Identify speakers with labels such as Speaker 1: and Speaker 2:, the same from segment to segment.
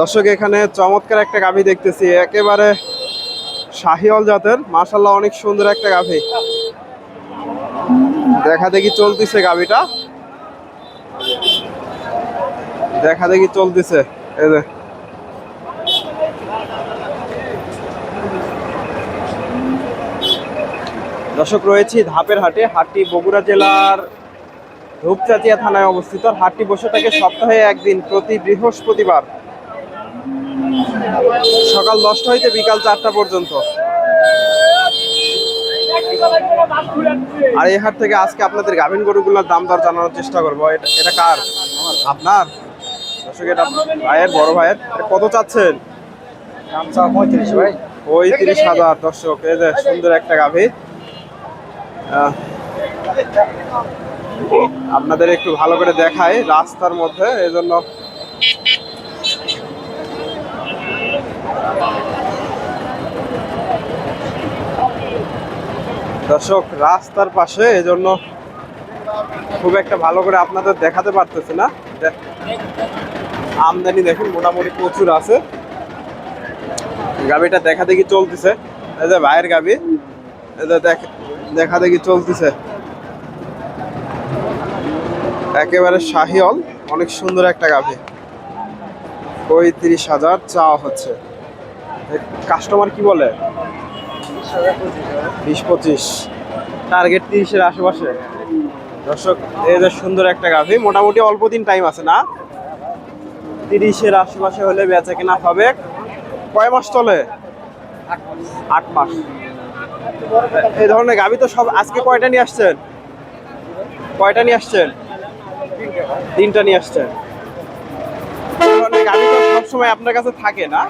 Speaker 1: দর্শক, এখানে চমৎকার একটা গাভী দেখতেছি। একেবারে শাহিওয়াল জাতের মাশাল্লাহ অনেক সুন্দর একটা গাভী। দেখা দেখি চলতেছে গাভীটা। দেখা দেখি চলতেছে, এই যে। দর্শক, রয়েছি ধাপের হাটে, হাটটি বগুড়া জেলার রূপচাচিয়া থানায় অবস্থিত। হাটটি বসে থাকে সপ্তাহে একদিন, প্রতি বৃহস্পতিবার। সকাল দশটা হইতে বিকাল চারটা পর্যন্ত। আর এই হাট থেকে আজকে আপনাদের গাভিন গরুগুলোর দাম দর জানানোর চেষ্টা করব। এটা এটা কার? আপনার? দর্শক এটা ভাইয়ের বড় ভাইয়ের। কত চাচ্ছেন?
Speaker 2: পঁয়ত্রিশ ভাই।
Speaker 1: ওই তিরিশ হাজার দর্শক এই যে সুন্দর একটা গাভী। আপনাদের একটু ভালো করে দেখায় রাস্তার মধ্যে এই জন্য দর্শক, রাস্তার পাশে এজন্য খুব একটা ভালো করে আপনাদের দেখাতে পারতেছে না। আমদানি দেখুন, মোটামুটি প্রচুর আছে। গাবিটা দেখা দেখি চলতেছে। এই যে ভাইয়ের গাবি এই যে দেখ- দেখা চলতেছে। একেবারে শাহিওল, অনেক সুন্দর একটা গাভি। পঁয়ত্রিশ হাজার চাওয়া হচ্ছে। কাস্টমার কি বলে? বিশ পঁচিশ। টার্গেট তিরিশের আশেপাশে। দর্শক যে সুন্দর একটা গাভি, মোটামুটি অল্প দিন টাইম আছে, না? তিরিশের আশেপাশে হলে বেচা কেনা হবে। কয় মাস চলে? আট মাস। এই ধরনের গাভি তো সব আজকে কয়টা নিয়ে আসছেন? কয়টা নিয়ে আসছেন? তিনটা নিয়ে আসছেন। গাভি তো সবসময় আপনার কাছে থাকে, না?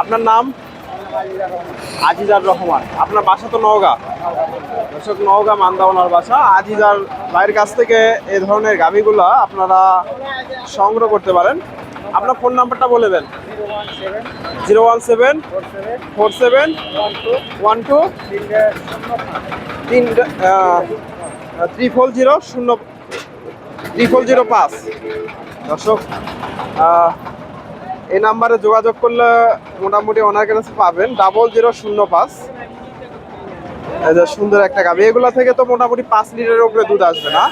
Speaker 1: আপনার নাম? আজিজার রহমান। আপনার বাসা তো নওগাঁ। দর্শক, নওগাঁ মান্দাওনার বাসা। আজিজার ভাইয়ের কাছ থেকে এ ধরনের গাভিগুলো আপনারা সংগ্রহ করতে পারেন। আপনার ফোন নাম্বারটা বলে দেন। Zero one seven, four seven, one two তিন থ্রি ফোর জিরো শূন্য থ্রি ফোর জিরো পাঁচ। দর্শক এই নাম্বারে যোগাযোগ করলে মোটামুটি ওনার কাছে পাবেন। ডাবল জিরো শূন্য পাঁচ। সুন্দর একটা গাভি এগুলো থেকে তো মোটামুটি পাঁচ লিটারের উপরে দুধ আসবে না।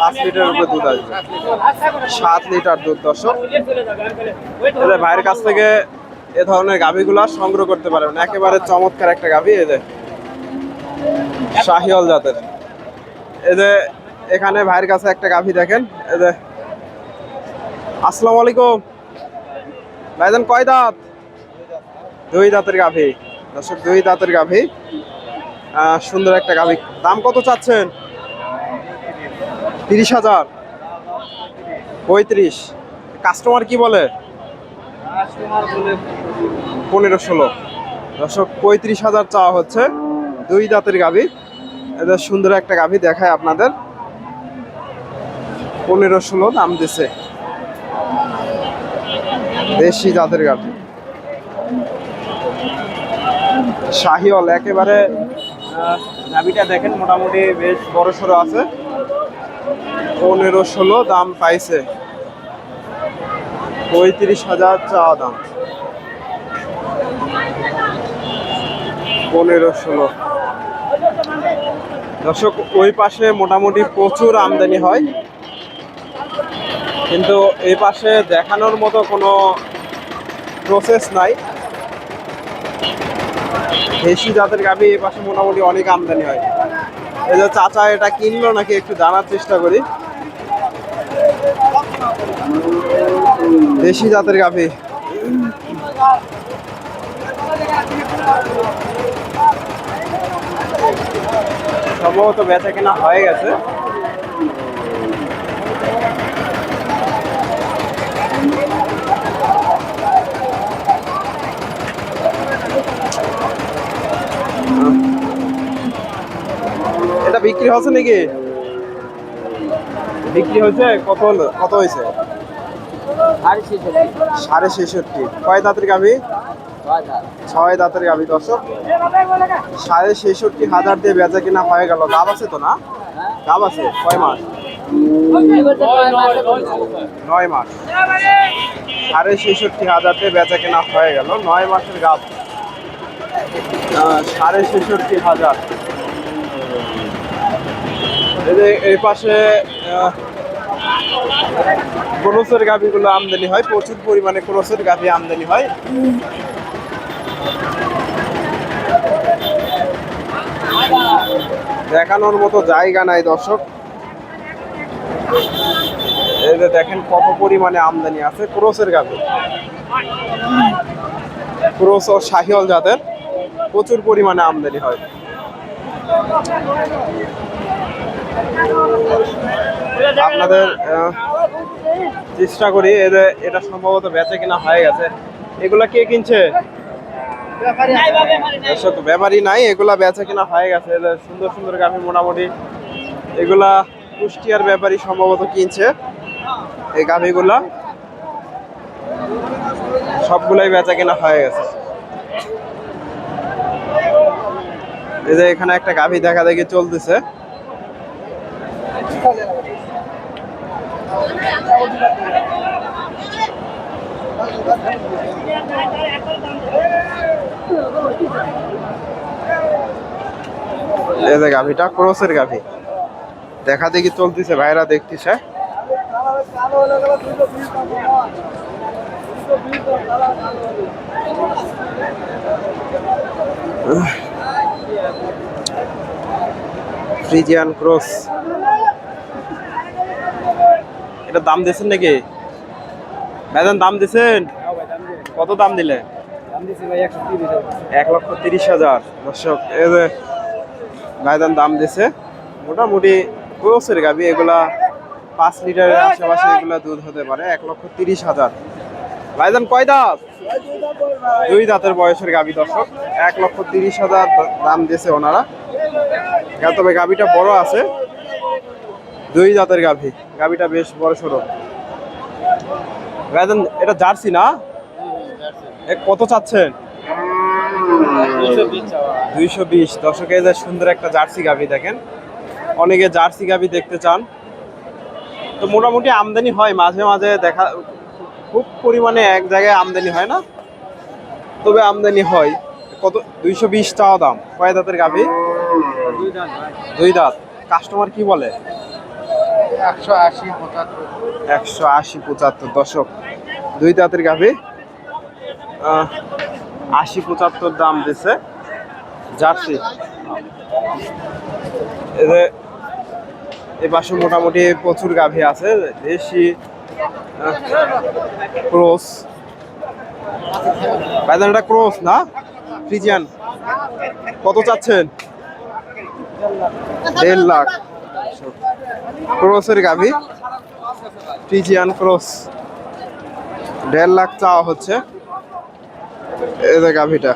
Speaker 1: পাঁচ লিটারের উপরে দুধ আসবে। সাত লিটার দুধ, দর্শক। ভাইয়ের কাছ থেকে এ ধরনের গাভিগুলা সংগ্রহ করতে পারবেন। একেবারে চমৎকার একটা গাভি এদের শাহিওল জাতের। এদের এখানে ভাইয়ের কাছে একটা গাভি দেখেন। এদের আসসালামু আলাইকুম। ভাইজান কয় দাঁত? দুই দাঁতের গাভী। দর্শক, দুই দাঁতের গাভী। সুন্দর একটা গাভী। দাম কত চাচ্ছেন? তিরিশ হাজার। পঁয়ত্রিশ। কাস্টমার কি বলে? পনেরো ষোলো। দর্শক, পঁয়ত্রিশ হাজার চাওয়া হচ্ছে। দুই দাঁতের গাভী। এদের সুন্দর একটা গাভী দেখায় আপনাদের। পনেরো ষোলো দাম দিছে। দেশি জাতের গাভি। শাহিওল একেবারে গাভিটা দেখেন মোটামুটি বেশ বড় সড়ো আছে। পনেরো ষোলো দাম পাইছে। পঁয়ত্রিশ হাজার চাওয়া দাম। পনেরো ষোলো। দর্শক, ওই পাশে মোটামুটি প্রচুর আমদানি হয়। কিন্তু এই পাশে দেখানোর মতো কোনো প্রসেস নাই। দেশি জাতের গাভি এই পাশে মোটামুটি অনেক আমদানি হয়। এই যে চাচা এটা কিনলো নাকি একটু জানার চেষ্টা করি। দেশি জাতের গাভি। সম্ভবত বেচা কেনা হয়ে গেছে এটা বিক্রি হচ্ছে নাকি? বিক্রি হয়েছে? কত কত হয়েছে? সাড়ে ছেষট্টি। কয় দাঁতের গাভি? ছয় দাঁতের গাভি দর্শক। সাড়ে ছেষট্টি হাজার দিয়ে বেচা কিনা হয়ে গেল। গাব আছে তো না? গাব আছে। কয় মাস? নয় মাস। সাড়ে ছেষট্টি হাজারতে বেচা কেনা হয়ে গেল। নয় মাসের গাছ সাড়ে ছেষট্টি হাজার। এই পাশে ক্রোসের গাভিগুলো আমদানি হয়, প্রচুর পরিমাণে ক্রোসের গাভি আমদানি হয়। দেখানোর মতো জায়গা নাই, দর্শক। এই যে দেখেন কত পরিমাণে আমদানি আছে ক্রোসের গাভি। ক্রোস ও শাহিওল জাতের প্রচুর পরিমাণে আমদানি হয়। আপনাদের চেষ্টা করি এদের এটা সম্ভবত বেচে কিনা হয়ে গেছে। এগুলা কে কিনছে? ব্যাপারই নাই, এগুলা বেচা কিনা হয়ে গেছে। সুন্দর সুন্দর গাভি মোটামুটি, এগুলা কুষ্টিয়ার ব্যাপারই সম্ভবত কিনছে। এই গাভিগুলা সবগুলাই বেচা কিনা হয়ে গেছে। এই যে এখানে একটা গাভি দেখা দেখি চলতেছে। এই যে গাভিটা ক্রোসের গাভি। দেখা দেখি চলতেছে ভাইরা দেখতেছে। Friesian cross. এটা দাম দিয়েছেন নাকি? ভাইজান, দাম দিয়েছেন? কত দাম দিলে? এক লক্ষ তিরিশ হাজার। দর্শক, এই যে ভাইজান দাম দিছে মোটামুটি ক্রোসের গাবি, এগুলা পাঁচ লিটারের আশেপাশে এগুলা দুধ হতে পারে, এক লক্ষ তিরিশ হাজার। ভাইজান, কয় দাঁত? দুই দাঁতের বয়সের গাবি, দর্শক, এক লক্ষ তিরিশ হাজার দাম দিয়েছে ওনারা। তবে গাবিটা বড় আছে। দুই জাতের গাভি। গাবিটা বেশ বড় সড়ো ভাইজান, এটা জার্সি না? কত চাচ্ছেন? দুইশো বিশ। দর্শকে যে সুন্দর একটা জার্সি গাভি দেখেন। অনেকে জার্সি গাভি দেখতে চান। তো মোটামুটি আমদানি হয়, মাঝে মাঝে দেখা খুব পরিমাণে এক জায়গায় আমদানি হয় না? তবে আমদানি হয়। কত? দুইশো বিশ টাকা দাম। কয় দাঁতের গাভি? দুই দাঁত। কাস্টমার কি বলে?
Speaker 2: একশো আশি, পঁচাত্তর।
Speaker 1: একশো আশি, পঁচাত্তর। দশক দুই দাঁতের গাভি। আশি, পঁচাত্তর দাম দিছে। জার্সি। এদের এ পাশে মোটামুটি প্রচুর গাভি আছে। দেশি ক্রোস। বাইদানটা ক্রোস না? ফ্রিজিয়ান। কত চাচ্ছেন? দেড় লাখ। ক্রোসের গাভি। ফ্রিজিয়ান ক্রস দেড় লাখ চাওয়া হচ্ছে। এই যে গাভিটা।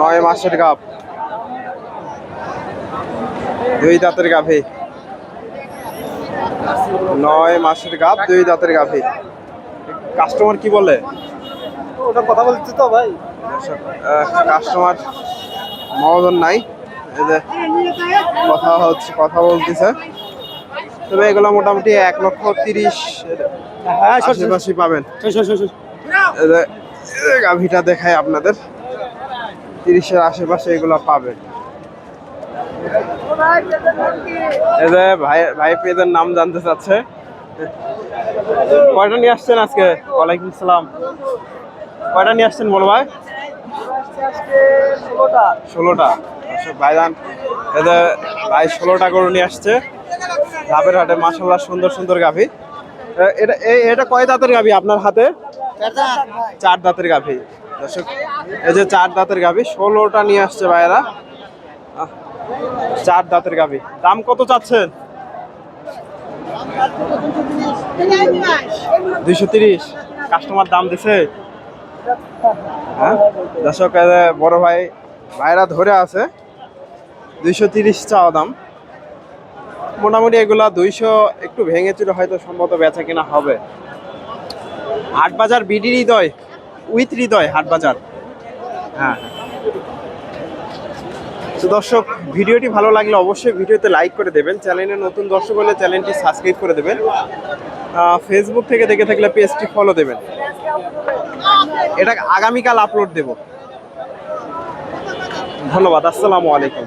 Speaker 1: নয় মাসের গাভ। দুই দাঁতের গাভি। নয় মাসের গাভ দুই দাঁতের গাভি। কাস্টমার কি বলে?
Speaker 2: ওটা কথা বলছি তো ভাই।
Speaker 1: কাস্টমার মহাজন নাই। যে কথা হচ্ছে কথা বলতেছে। তবে এগুলো মোটামুটি এক লক্ষ তিরিশ
Speaker 2: হ্যাঁ
Speaker 1: আশেপাশে পাবেন। গাভিটা দেখায় আপনাদের। তিরিশের আশেপাশে এগুলো পাবেন। যে ভাই ভাই পেদের নাম জানতে চাচ্ছে। কয়টা নিয়ে আসছেন আজকে? ওয়ালাইকুম সালাম। কয়টা নিয়ে আসছেন বলো ভাই?
Speaker 2: ষোলোটা।
Speaker 1: ভাইজান এদের ভাই ষোলোটা গরু নিয়ে আসছে। ধাপের হাটে মাসাল্লাহ সুন্দর সুন্দর গাভি। এটা এটা কয় দাঁতের গাভি আপনার হাতে? চার দাঁতের গাভি। দর্শক এই যে চার দাঁতের গাভি ষোলোটা নিয়ে আসছে ভাইয়েরা। চার দাঁতের গাভি। দাম কত চাচ্ছেন? দুইশো তিরিশ। কাস্টমার দাম দিছে? হ্যাঁ? দর্শক বড় ভাই ভাইরা ধরে আছে, দুইশো তিরিশ চাওয়া দাম। মোটামুটি এগুলা দুইশো একটু ভেঙে চুরে হয়তো সম্ভবত বেচা কিনা হবে। হাট বাজার বিডি হৃদয়, উইথ হৃদয় হাট বাজার হ্যাঁ। তো দর্শক, ভিডিওটি ভালো লাগলে অবশ্যই ভিডিওতে লাইক করে দেবেন। চ্যানেলে নতুন দর্শক হলে চ্যানেলটি সাবস্ক্রাইব করে দেবেন। ফেসবুক থেকে দেখে থাকলে পেজটি ফলো দেবেন। এটা আগামীকাল আপলোড দেব। ধন্যবাদ আসসালামু আলাইকুম।